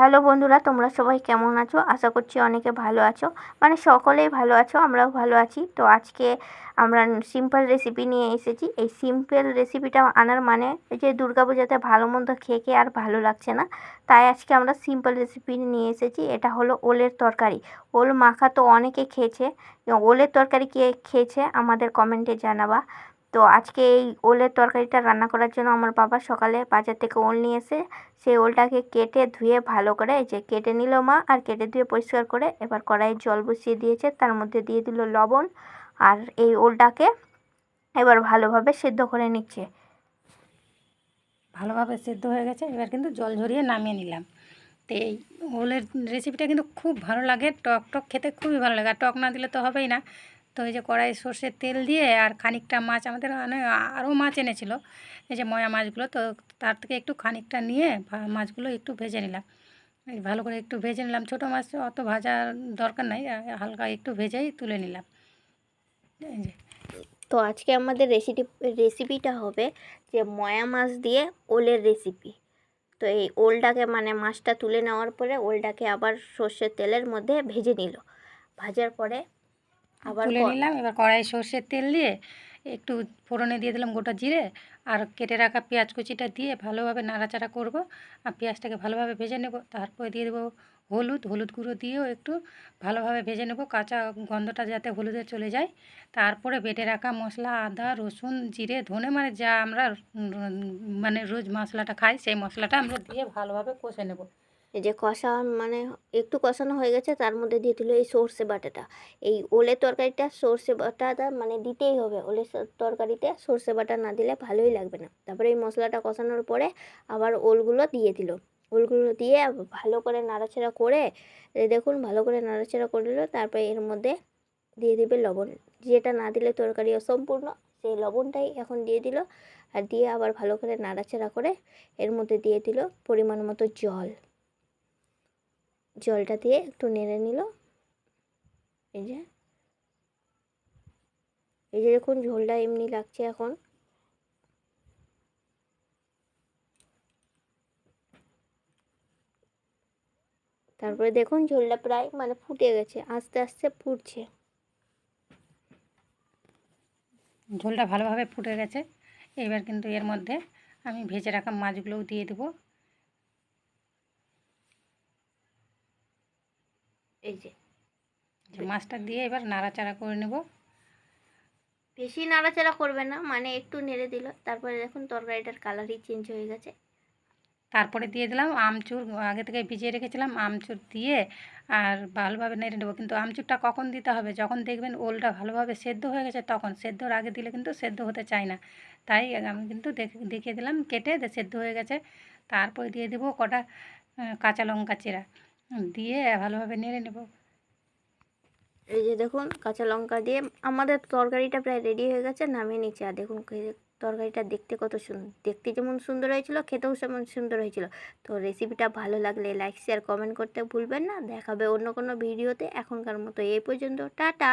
Hello বন্ধুরা, তোমরা সবাই কেমন আছো? আশা করছি অনেকে ভালো আছো। মানে সকলেই ভালো আছো, আমরাও ভালো আছি। তো আজকে আমরা সিম্পল রেসিপি নিয়ে এসেছি। এই সিম্পল রেসিপিটা আনার মানে যে দুর্গাপূজাতে ভালো মন্দ খেয়ে খেয়ে আর ভালো লাগছে না। তাই আজকে আমরা সিম্পল রেসিপি নিয়ে এসেছি। এটা হলো ওলের তরকারি। ওল মাখা তো অনেকে খেয়েছে। ওলের তরকারি কে খেয়েছে আমাদের কমেন্টে জানাবা। তো আজকে এই ওলের তরকারিটা রান্না করার জন্য আমার বাবা সকালে বাজার থেকে ওল নিয়ে এসে সেই ওলটাকে কেটে ধুয়ে ভালো করে এই যে কেটে নিল মা আর কেটে ধুয়ে পরিষ্কার করে এবার কড়াইয়ে জল বসিয়ে দিয়েছে। তার মধ্যে দিয়ে দিল লবণ আর এই ওলটাকে এবার ভালোভাবে সেদ্ধ করে নিচ্ছে। ভালোভাবে সেদ্ধ হয়ে গেছে, এবার কিন্তু জল ঝরিয়ে নামিয়ে নিলাম। তো এই ওলের রেসিপিটা কিন্তু খুব ভালো লাগে, টক টক খেতে খুবই ভালো লাগে। আর টক না দিলে তো হবেই না। তো এই যে কড়াই সর্ষের তেল দিয়ে আর খানিকটা মাছ, আমাদের আরও মাছ এনেছিল। এই যে ময়া মাছগুলো, তো তার থেকে একটু খানিকটা নিয়ে মাছগুলো একটু ভেজে নিলাম। ভালো করে একটু ভেজে নিলাম। ছোটো মাছ অত ভাজার দরকার নাই হালকা একটু ভেজেই তুলে নিলাম। তো আজকে আমাদের রেসিপি রেসিপিটা হবে যে ময়া মাছ দিয়ে ওলের রেসিপি তো এই ওলটাকে মানে মাছটা তুলে নেওয়ার পরে ওলটাকে আবার সর্ষের তেলের মধ্যে ভেজে নিল। ভাজার পরে আবার তুলে নিলাম এবার কড়াই সর্ষের তেল দিয়ে একটু ফোড়নে দিয়ে দিলাম গোটা জিরে আর কেটে রাখা পেঁয়াজ কুচিটা দিয়ে ভালোভাবে নাড়াচাড়া করব আর পেঁয়াজটাকে ভালোভাবে ভেজে নেব। তারপরে দিয়ে দেবো হলুদ হলুদ গুঁড়ো দিয়েও একটু ভালোভাবে ভেজে নেব কাঁচা গন্ধটা যাতে হলুদে চলে যায়। তারপরে বেটে রাখা মশলা আদা রসুন জিরে ধনে মানে যা আমরা মানে রোজ মশলাটা খাই সেই মশলাটা আমরা দিয়ে ভালোভাবে কষে নেব। এই যে কষা মানে একটু কষানো হয়ে গেছে, তার মধ্যে দিয়ে দিল এই সর্ষে বাটাটা। এই ওলের তরকারিটা সর্ষে বাটাটা মানে দিতেই হবে ওলের তরকারিতে সর্ষে বাটা না দিলে ভালোই লাগবে না। তারপরে এই মশলাটা কষানোর পরে আবার ওলগুলো দিয়ে দিল। ওলগুলো দিয়ে ভালো করে নাড়াচাড়া করে দেখুন ভালো করে নাড়াচাড়া করে দিল তারপরে এর মধ্যে দিয়ে দিবে লবণ। যেটা না দিলে তরকারি অসম্পূর্ণ, সেই লবণটাই এখন দিয়ে দিল। আর দিয়ে আবার ভালো করে নাড়াচাড়া করে এর মধ্যে দিয়ে দিল পরিমাণ মতো জল। জলটা দিয়ে একটু নেড়ে নিল। এই যে। এই যে দেখুন ঝোলটা এমনি লাগছে এখন। তারপরে দেখুন ঝোলটা প্রায় মানে ফুটে গেছে, আস্তে আস্তে ফুটছে। ঝোলটা ভালোভাবে ফুটে গেছে। এবার কিন্তু এর মধ্যে আমি ভেজে রাখা মাছগুলোও দিয়ে দেবো এই যে যে মাছটা দিয়ে এবার নাড়াচাড়া করে নেব। বেশি নাড়াচাড়া করবে না মানে একটু নেড়ে দিল তারপরে দেখুন তরকারিটার কালারই চেঞ্জ হয়ে গেছে। তারপরে দিয়ে দিলাম আমচুর আগে থেকে ভিজিয়ে রেখেছিলাম আমচুর দিয়ে আর ভালোভাবে নেড়ে নেব। কিন্তু আমচুরটা কখন দিতে হবে? যখন দেখবেন ওলটা ভালোভাবে সেদ্ধ হয়ে গেছে তখন সেদ্ধর আগে দিলে কিন্তু সেদ্ধ হতে চায় না। তাই আমি কিন্তু দেখে দেখিয়ে দিলাম কেটে সেদ্ধ হয়ে গেছে। তারপরে দিয়ে দেবো কটা কাঁচা লঙ্কা চেরা। দিয়ে ভালোভাবে নেড়ে নেব। এই যে দেখুন, কাঁচা লঙ্কা দিয়ে আমাদের তরকারিটা প্রায় রেডি হয়ে গেছে, নামিয়ে নিচ্ছে। আর দেখুন তরকারিটা দেখতে কত সুন্দর দেখতে যেমন সুন্দর হয়েছিল, খেতেও সেমন সুন্দর হয়েছিল। তো রেসিপিটা ভালো লাগলে লাইক শেয়ার কমেন্ট করতে ভুলবেন না। দেখাবে অন্য কোনো ভিডিওতে এখনকার মতো এই পর্যন্ত। টাটা!